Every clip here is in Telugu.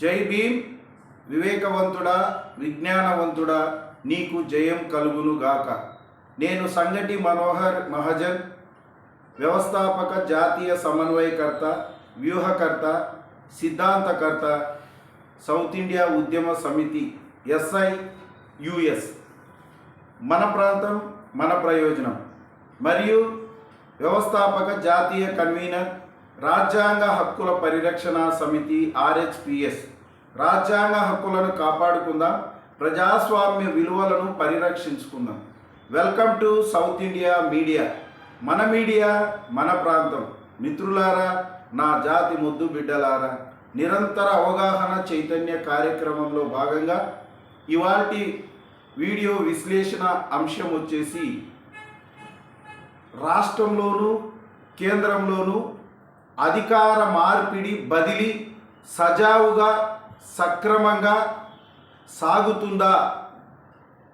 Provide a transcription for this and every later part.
జై భీమ్. వివేకవంతుడా విజ్ఞానవంతుడా నీకు జయం కలుగునుగాక నేను సంగటి మనోహర్ మహజన్ వ్యవస్థాపక జాతీయ సమన్వయకర్త వ్యూహకర్త సిద్ధాంతకర్త సౌత్ ఇండియా ఉద్యమ సమితి ఎస్ఐ యుఎస్. మన ప్రాంతం మన ప్రయోజనం. మరియు వ్యవస్థాపక జాతీయ కన్వీనర్ రాజ్యాంగ హక్కుల పరిరక్షణ సమితి ఆర్హెచ్పిఎస్. రాజ్యాంగ హక్కులను కాపాడుకుందాం ప్రజాస్వామ్య విలువలను పరిరక్షించుకుందాం. Welcome to South India media. మన మీడియా మన ప్రాంతం. మిత్రులారా నా జాతి ముద్దు బిడ్డలారా నిరంతర అవగాహన చైతన్య కార్యక్రమంలో భాగంగా ఇవాల్టి వీడియో విశ్లేషణ అంశం వచ్చేసి రాష్ట్రంలోనూ కేంద్రంలోనూ అధికార మార్పిడి బదిలీ సజావుగా సక్రమంగా సాగుతుందా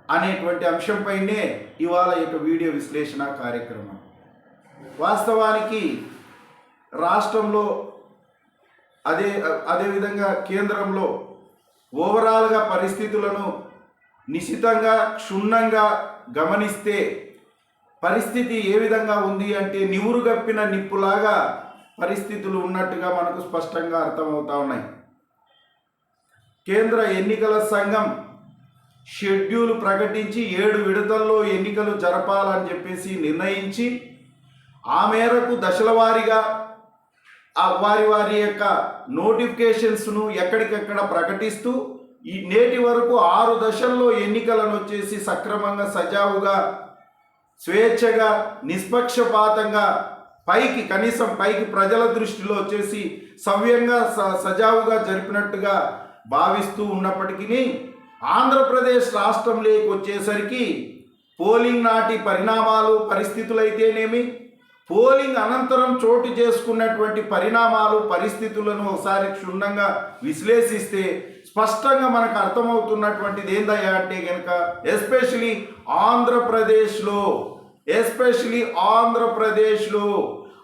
అనేటువంటి అంశంపైనే ఇవాళ యొక్క వీడియో విశ్లేషణ కార్యక్రమం. వాస్తవానికి రాష్ట్రంలో అదే అదేవిధంగా కేంద్రంలో ఓవరాల్గా పరిస్థితులను నిశితంగా క్షుణ్ణంగా గమనిస్తే పరిస్థితి ఏ విధంగా ఉంది అంటే నివురుగప్పిన నిప్పులాగా పరిస్థితులు ఉన్నట్టుగా మనకు స్పష్టంగా అర్థమవుతా ఉన్నాయి. కేంద్ర ఎన్నికల సంఘం షెడ్యూల్ ప్రకటించి ఏడు విడతల్లో ఎన్నికలు జరపాలని చెప్పేసి నిర్ణయించి ఆ మేరకు దశలవారీగా ఆ వారి వారి యొక్క నోటిఫికేషన్స్ను ఎక్కడికెక్కడ ప్రకటిస్తూ ఈ నేటి వరకు ఆరు దశల్లో ఎన్నికలను వచ్చేసి సక్రమంగా సజావుగా స్వేచ్ఛగా నిష్పక్షపాతంగా పైకి కనీసం పైకి ప్రజల దృష్టిలో వచ్చేసి సవ్యంగా స సజావుగా జరిపినట్టుగా భావిస్తూ ఉన్నప్పటికీ ఆంధ్రప్రదేశ్ రాష్ట్రంలోకి వచ్చేసరికి పోలింగ్ నాటి పరిణామాలు పరిస్థితులు అయితేనేమి పోలింగ్ అనంతరం చోటు చేసుకున్నటువంటి పరిణామాలు పరిస్థితులను ఒకసారి క్షుణ్ణంగా విశ్లేషిస్తే స్పష్టంగా మనకు అర్థమవుతున్నటువంటిది ఏందయ్యా అంటే కనుక ఎస్పెషలీ ఆంధ్రప్రదేశ్లో ఎస్పెషలీ ఆంధ్రప్రదేశ్లో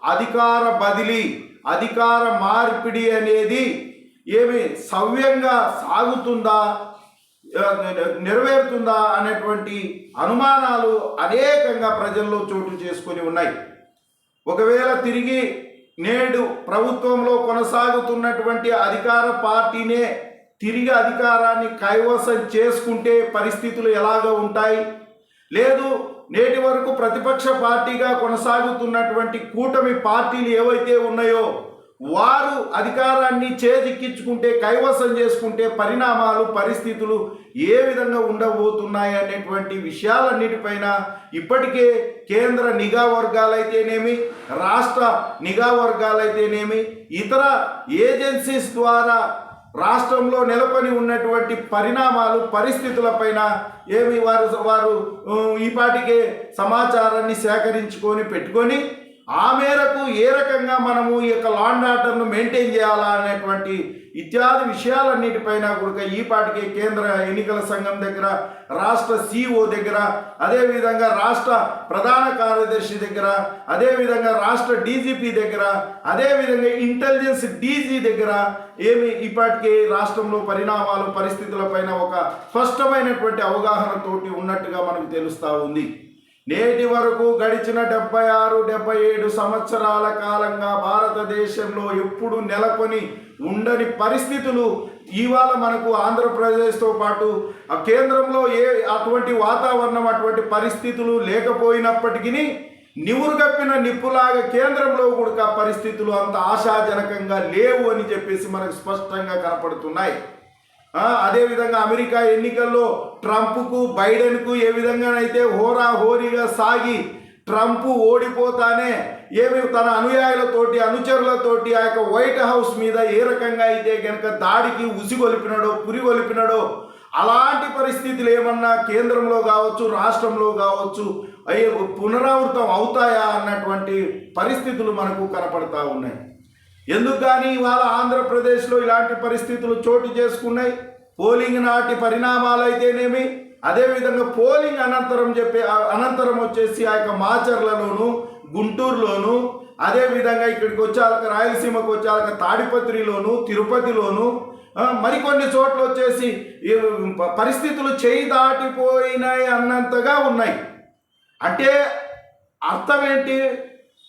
అధికార బదిలీ అధికార మార్పిడి అనేది ఏమి సవ్యంగా సాగుతుందా నెరవేరుతుందా అనేటువంటి అనుమానాలు అనేకంగా ప్రజల్లో చోటు చేసుకొని ఉన్నాయి. ఒకవేళ తిరిగి నేడు ప్రభుత్వంలో కొనసాగుతున్నటువంటి అధికార పార్టీనే తిరిగి అధికారాన్ని కైవసం చేసుకుంటే పరిస్థితులు ఎలాగ ఉంటాయి? లేదు నేటి వరకు ప్రతిపక్ష పార్టీగా కొనసాగుతున్నటువంటి కూటమి పార్టీలు ఏవైతే ఉన్నాయో వారు అధికారాన్ని చేజిక్కించుకుంటే కైవసం చేసుకుంటే పరిణామాలు పరిస్థితులు ఏ విధంగా ఉండబోతున్నాయి అనేటువంటి విషయాలన్నిటిపైన ఇప్పటికే కేంద్ర నిఘా వర్గాలైతేనేమి రాష్ట్ర నిఘా వర్గాలైతేనేమి ఇతర ఏజెన్సీస్ ద్వారా రాష్ట్రంలో నెలకొని ఉన్నటువంటి పరిణామాలు పరిస్థితులపైన ఏమి వారు వారు ఈపాటికే సమాచారాన్ని సేకరించుకొని పెట్టుకొని ఆ మేరకు ఏ రకంగా మనము ఈ యొక్క లాండ్ ఆర్డర్ను మెయింటైన్ చేయాలా అనేటువంటి ఇత్యాది విషయాలన్నిటిపైన కూడా ఈ పాటికి కేంద్ర ఎన్నికల సంఘం దగ్గర రాష్ట్ర సిఇఓ దగ్గర అదేవిధంగా రాష్ట్ర ప్రధాన కార్యదర్శి దగ్గర అదేవిధంగా రాష్ట్ర డీజీపీ దగ్గర అదేవిధంగా ఇంటెలిజెన్స్ డీజీ దగ్గర ఏమి ఇప్పటికే రాష్ట్రంలో పరిణామాలు పరిస్థితులపైన ఒక స్పష్టమైనటువంటి అవగాహనతోటి ఉన్నట్టుగా మనకు తెలుస్తూ ఉంది. నేటి వరకు గడిచిన డెబ్బై ఆరు డెబ్బై ఏడు సంవత్సరాల కాలంగా భారతదేశంలో ఎప్పుడు నెలకొని ఉండని పరిస్థితులు ఇవాళ మనకు ఆంధ్రప్రదేశ్తో పాటు ఆ కేంద్రంలో ఏ అటువంటి వాతావరణం అటువంటి పరిస్థితులు లేకపోయినప్పటికీ నివురుగప్పిన నిప్పులాగా కేంద్రంలో కూడా పరిస్థితులు అంత ఆశాజనకంగా లేవు అని చెప్పేసి మనకు స్పష్టంగా కనపడుతున్నాయి. అదేవిధంగా అమెరికా ఎన్నికల్లో ట్రంప్కు బైడెన్కు ఏ విధంగానైతే హోరా హోరీగా సాగి ట్రంప్ ఓడిపోతానే ఏమి తన అనుయాయులతోటి అనుచరులతోటి ఆ యొక్క వైట్ హౌస్ మీద ఏ రకంగా అయితే కనుక దాడికి ఉసిగొలిపినాడో పురిగొలిపినాడో అలాంటి పరిస్థితులు ఏమన్నా కేంద్రంలో కావచ్చు రాష్ట్రంలో కావచ్చు అయ్యే పునరావృతం అవుతాయా అన్నటువంటి పరిస్థితులు మనకు కనపడతా ఉన్నాయి. ఎందుకు కానీ ఇవాళ ఆంధ్రప్రదేశ్లో ఇలాంటి పరిస్థితులు చోటు చేసుకున్నాయి? పోలింగ్ నాటి పరిణామాలు అయితేనేమి అదేవిధంగా పోలింగ్ అనంతరం చెప్పే అనంతరం వచ్చేసి ఆ యొక్క మాచర్లలోను గుంటూరులోను అదేవిధంగా ఇక్కడికి వచ్చాక రాయలసీమకు వచ్చాక తాడిపత్రిలోను తిరుపతిలోను మరికొన్ని చోట్ల వచ్చేసి పరిస్థితులు చేయి దాటిపోయినాయి అన్నంతగా ఉన్నాయి. అంటే అర్థం ఏంటి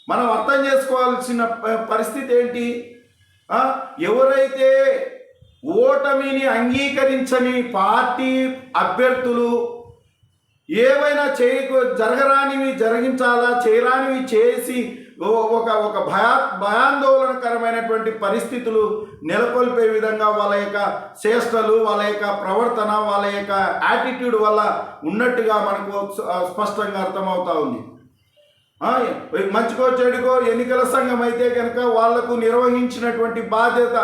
మనం అర్థం చేసుకోవాల్సిన పరిస్థితి ఏంటి? ఎవరైతే ఓటమిని అంగీకరించని పార్టీ అభ్యర్థులు ఏవైనా చేయ జరగరానివి జరిగించాలా చేయరానివి చేసి ఒక ఒక భయా భయాందోళనకరమైనటువంటి పరిస్థితులు నెలకొల్పే విధంగా వాళ్ళ యొక్క చేష్టలు వాళ్ళ యొక్క ప్రవర్తన వాళ్ళ యొక్క యాటిట్యూడ్ వల్ల ఉన్నట్టుగా మనకు స్పష్టంగా అర్థమవుతా ఉంది. ఆ, మంచికో చెడుకో ఎన్నికల సంఘం అయితే కనుక వాళ్ళకు నిర్వహించినటువంటి బాధ్యత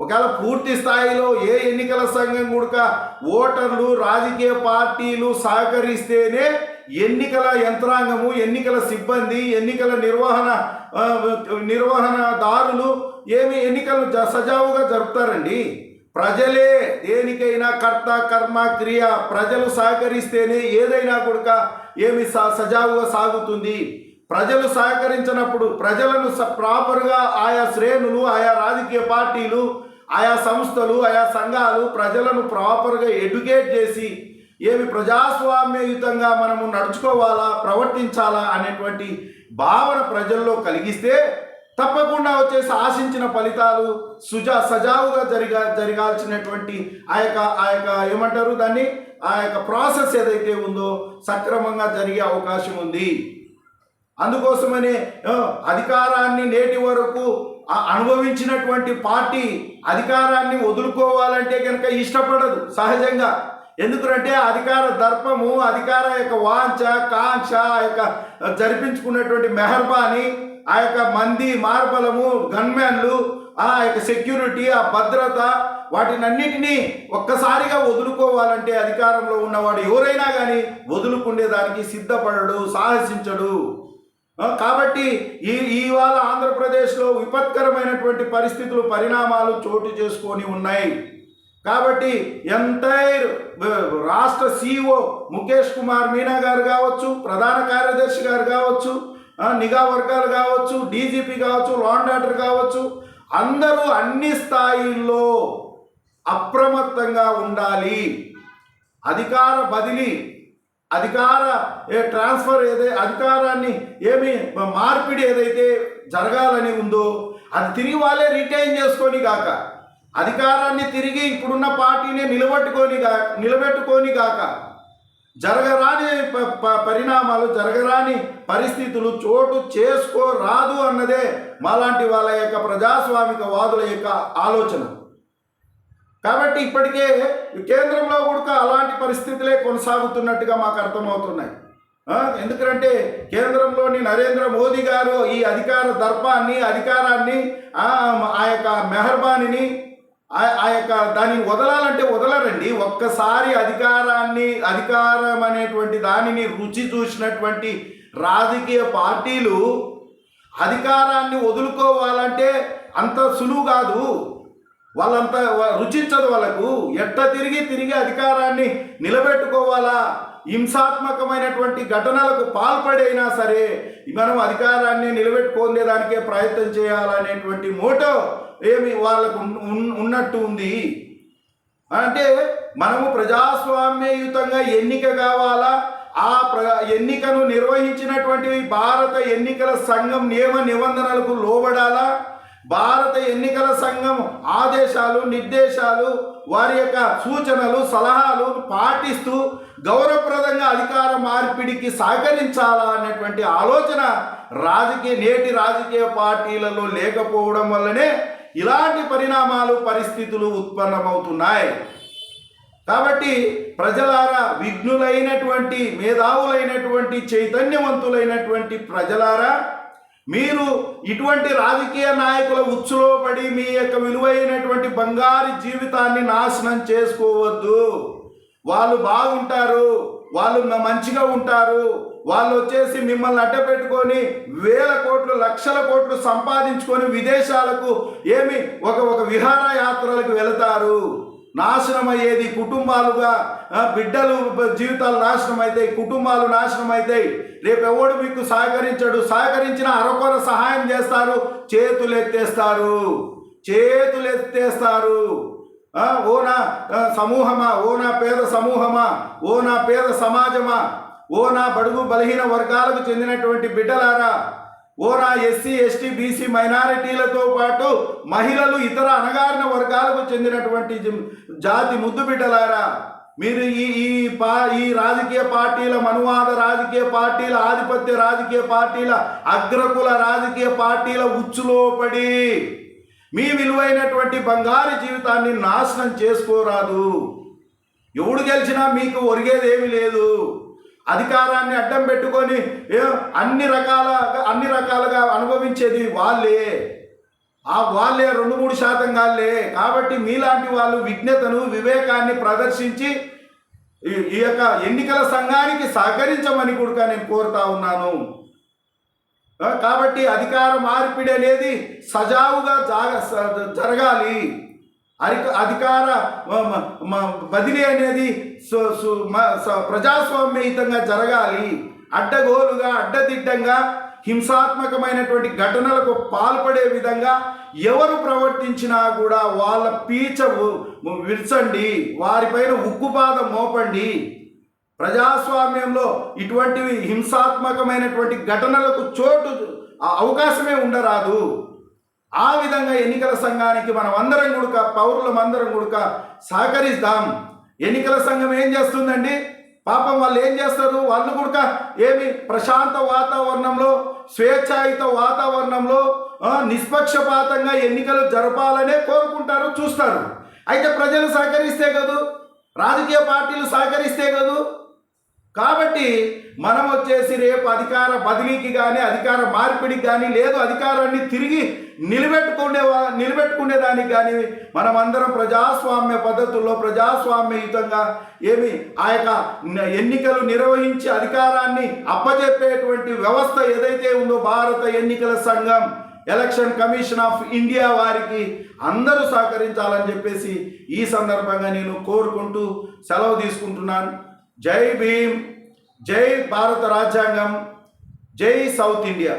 ఒకవేళ పూర్తి స్థాయిలో ఏ ఎన్నికల సంఘం కూడా ఓటర్లు రాజకీయ పార్టీలు సహకరిస్తేనే ఎన్నికల యంత్రాంగము ఎన్నికల సిబ్బంది ఎన్నికల నిర్వహణ నిర్వహణదారులు ఏమి ఎన్నికలు సజావుగా జరుపుతారండి? ప్రజలే దేనికైనా కర్త కర్మ క్రియ ప్రజలు సహకరిస్తేనే ఏదైనా కూడా ఏమి స- సజావుగా సాగుతుంది. ప్రజలు సహకరించినప్పుడు ప్రజలను స- ప్రాపర్గా ఆయా శ్రేణులు ఆయా రాజకీయ పార్టీలు ఆయా సంస్థలు ఆయా సంఘాలు ప్రజలను ప్రాపర్గా ఎడ్యుకేట్ చేసి ఏమి ప్రజాస్వామ్యయుతంగా మనము నడుచుకోవాలా ప్రవర్తించాలా అనేటువంటి భావన ప్రజల్లో కలిగిస్తే తప్పకుండా వచ్చేసి ఆశించిన ఫలితాలు సుజా సజావుగా జరిగా జరగాల్సినటువంటి ఆ యొక్క ఆ యొక్క ఏమంటారు దాన్ని? ఆ యొక్క ప్రాసెస్ ఏదైతే ఉందో సక్రమంగా జరిగే అవకాశం ఉంది. అందుకోసమనే అధికారాన్ని నేటి వరకు అనుభవించినటువంటి పార్టీ అధికారాన్ని వదులుకోవాలంటే కనుక ఇష్టపడదు సహజంగా. ఎందుకంటే అధికార దర్పము అధికార యొక్క వాంఛ కాంక్ష ఆ యొక్క జరిపించుకున్నటువంటి మెహర్బాని ఆ యొక్క మంది మార్బలము గన్మ్యాన్లు ఆ యొక్క సెక్యూరిటీ ఆ భద్రత వాటినన్నిటినీ ఒక్కసారిగా వదులుకోవాలంటే అధికారంలో ఉన్నవాడు ఎవరైనా కానీ వదులుకునేదానికి సిద్ధపడడు సాహసించడు. కాబట్టి ఈ ఇవాళ ఆంధ్రప్రదేశ్లో విపత్కరమైనటువంటి పరిస్థితులు పరిణామాలు చోటు చేసుకొని ఉన్నాయి. కాబట్టి ఎంటైర్ రాష్ట్ర సీఓ ముఖేష్ కుమార్ మీనా గారు కావచ్చు ప్రధాన కార్యదర్శి గారు కావచ్చు నిఘా వర్గాలు కావచ్చు డీజీపీ కావచ్చు లా ఆర్డర్ కావచ్చు అందరూ అన్ని స్థాయిల్లో అప్రమత్తంగా ఉండాలి. అధికార బదిలీ అధికార ఏ ట్రాన్స్ఫర్ ఏదై అధికారాన్ని ఏమి మార్పిడి ఏదైతే జరగాలని ఉందో అది తిరిగి వాళ్ళే రిటైన్ చేసుకొని గాక. అధికారాన్ని తిరిగి ఇప్పుడున్న పార్టీని నిలబెట్టుకొని గా నిలబెట్టుకొని గాక. జరగరాని ప- ప- పరిణామాలు జరగరాని పరిస్థితులు చోటు చేసుకోరాదు అన్నదే మాలాంటి వాళ్ళ యొక్క ప్రజాస్వామిక వాదుల యొక్క ఆలోచన. కాబట్టి ఇప్పటికే కేంద్రంలో కూడా అలాంటి పరిస్థితులే కొనసాగుతున్నట్టుగా మాకు అర్థమవుతున్నాయి. ఎందుకంటే కేంద్రంలోని నరేంద్ర మోదీ గారు ఈ అధికార దర్పాన్ని అధికారాన్ని ఆ యొక్క మెహర్బానిని ఆ- ఆ యొక్క దానిని వదలాలంటే వదలరండి. ఒక్కసారి అధికారాన్ని అధికారం అనేటువంటి దానిని రుచి చూసినటువంటి రాజకీయ పార్టీలు అధికారాన్ని వదులుకోవాలంటే అంత సులువు కాదు. వాళ్ళంతా రుచించదు వాళ్ళకు. ఎట్ట తిరిగి తిరిగి అధికారాన్ని నిలబెట్టుకోవాలా? హింసాత్మకమైనటువంటి ఘటనలకు పాల్పడైనా సరే మనం అధికారాన్ని నిలబెట్టుకునేదానికే ప్రయత్నం చేయాలనేటువంటి మోటో ఏమి వాళ్ళకు ఉన్నట్టు ఉంది. అంటే మనము ప్రజాస్వామ్యయుతంగా ఎన్నిక కావాలా? ఆ ప్ర ఎన్నికను నిర్వహించినటువంటి భారత ఎన్నికల సంఘం నియమ నిబంధనలకు లోబడాలి? ఎన్నికల సంఘం ఆదేశాలు నిర్దేశాలు వారి యొక్క సూచనలు సలహాలు పాటిస్తూ గౌరవప్రదంగా అధికార మార్పిడికి సహకరించాలా అనేటువంటి ఆలోచన రాజకీయ నేటి రాజకీయ పార్టీలలో లేకపోవడం వల్లనే ఇలాంటి పరిణామాలు పరిస్థితులు ఉత్పన్నమవుతున్నాయి. కాబట్టి ప్రజలారా విఘ్నులైనటువంటి మేధావులైనటువంటి చైతన్యవంతులైనటువంటి ప్రజలారా మీరు ఇటువంటి రాజకీయ నాయకుల ఉచ్చులో పడి మీ యొక్క విలువైనటువంటి బంగారు జీవితాన్ని నాశనం చేసుకోవద్దు. వాళ్ళు బాగుంటారు వాళ్ళు మంచిగా ఉంటారు వాళ్ళు వచ్చేసి మిమ్మల్ని అడ్డ పెట్టుకొని వేల కోట్లు లక్షల కోట్లు సంపాదించుకొని విదేశాలకు ఏమి ఒక ఒక విహారయాత్రలకు వెళతారు. నాశనం అయ్యేది కుటుంబాలుగా బిడ్డలు జీవితాలు నాశనం అవుతాయి కుటుంబాలు నాశనం అవుతాయి రేపు ఎవడు మీకు సహకరించడు సహకరించిన అరకొర సహాయం చేస్తారు చేతులు ఎత్తేస్తారు చేతులు ఎత్తేస్తారు ఓనా ఓ నా సమూహమా ఓ నా పేద సమూహమా ఓ నా పేద సమాజమా ఓ నా బడుగు బలహీన వర్గాలకు చెందినటువంటి బిడ్డలారా ఓరా ఎస్సీ ఎస్టీ బీసీ మైనారిటీలతో పాటు మహిళలు ఇతర అణగారిన వర్గాలకు చెందినటువంటి జాతి ముద్దు బిడ్డలారా మీరు ఈ ఈ పా ఈ రాజకీయ పార్టీల మనువాద రాజకీయ పార్టీల ఆధిపత్య రాజకీయ పార్టీల అగ్రకుల రాజకీయ పార్టీల ఉచ్చులో పడి మీ విలువైనటువంటి బంగారు జీవితాన్ని నాశనం చేసుకోరాదు. ఎవడు గెలిచినా మీకు ఒరిగేదేమీ లేదు. అధికారాన్ని అడ్డం పెట్టుకొని అన్ని రకాల అన్ని రకాలుగా అనుభవించేది వాళ్ళే. ఆ వాళ్ళే రెండు మూడు శాతం కాళ్ళే. కాబట్టి మీలాంటి వాళ్ళు విజ్ఞతను వివేకాన్ని ప్రదర్శించి ఈ ఈ యొక్క ఎన్నికల సంఘానికి సహకరించమని కూడా నేను కోరుతా ఉన్నాను. కాబట్టి అధికార మార్పిడి అనేది సజావుగా జాగ జరగాలి. అరిక అధికార మ- బదిలీ అనేది ప్రజాస్వామ్యయుతంగా జరగాలి. అడ్డగోలుగా అడ్డదిడ్డంగా హింసాత్మకమైనటువంటి ఘటనలకు పాల్పడే విధంగా ఎవరు ప్రవర్తించినా కూడా వాళ్ళ పీచ విరచండి. వారిపైన ఉక్కుపాదం మోపండి. ప్రజాస్వామ్యంలో ఇటువంటివి హింసాత్మకమైనటువంటి ఘటనలకు చోటు అవకాశమే ఉండరాదు. ఆ విధంగా ఎన్నికల సంఘానికి మనం అందరం గుడుక పౌరులం అందరం గుడుక సహకరిస్తాం. ఎన్నికల సంఘం ఏం చేస్తుందండి? పాపం వాళ్ళు ఏం చేస్తారు? వాళ్ళు కూడక ఏమి ప్రశాంత వాతావరణంలో స్వేచ్ఛాయుత వాతావరణంలో నిష్పక్షపాతంగా ఎన్నికలు జరపాలనే కోరుకుంటారు చూస్తారు. అయితే ప్రజలు సహకరిస్తే కదూ? రాజకీయ పార్టీలు సహకరిస్తే కదూ? కాబట్టి మనం వచ్చేసి రేపు అధికార బదిలీకి కానీ అధికార మార్పిడికి కానీ లేదు అధికారాన్ని తిరిగి నిలబెట్టుకునే నిలబెట్టుకునే దానికి కానీ మనం అందరం ప్రజాస్వామ్య పద్ధతుల్లో ప్రజాస్వామ్యయుతంగా ఏమి ఆ యొక్క ఎన్నికలు నిర్వహించి అధికారాన్ని అప్పజెప్పేటువంటి వ్యవస్థ ఏదైతే ఉందో భారత ఎన్నికల సంఘం ఎలక్షన్ కమిషన్ ఆఫ్ ఇండియా వారికి అందరూ సహకరించాలని చెప్పేసి ఈ సందర్భంగా నేను కోరుకుంటూ సెలవు తీసుకుంటున్నాను. జై భీమ్ జై భారత రాజ్యాంగం జై సౌత్ ఇండియా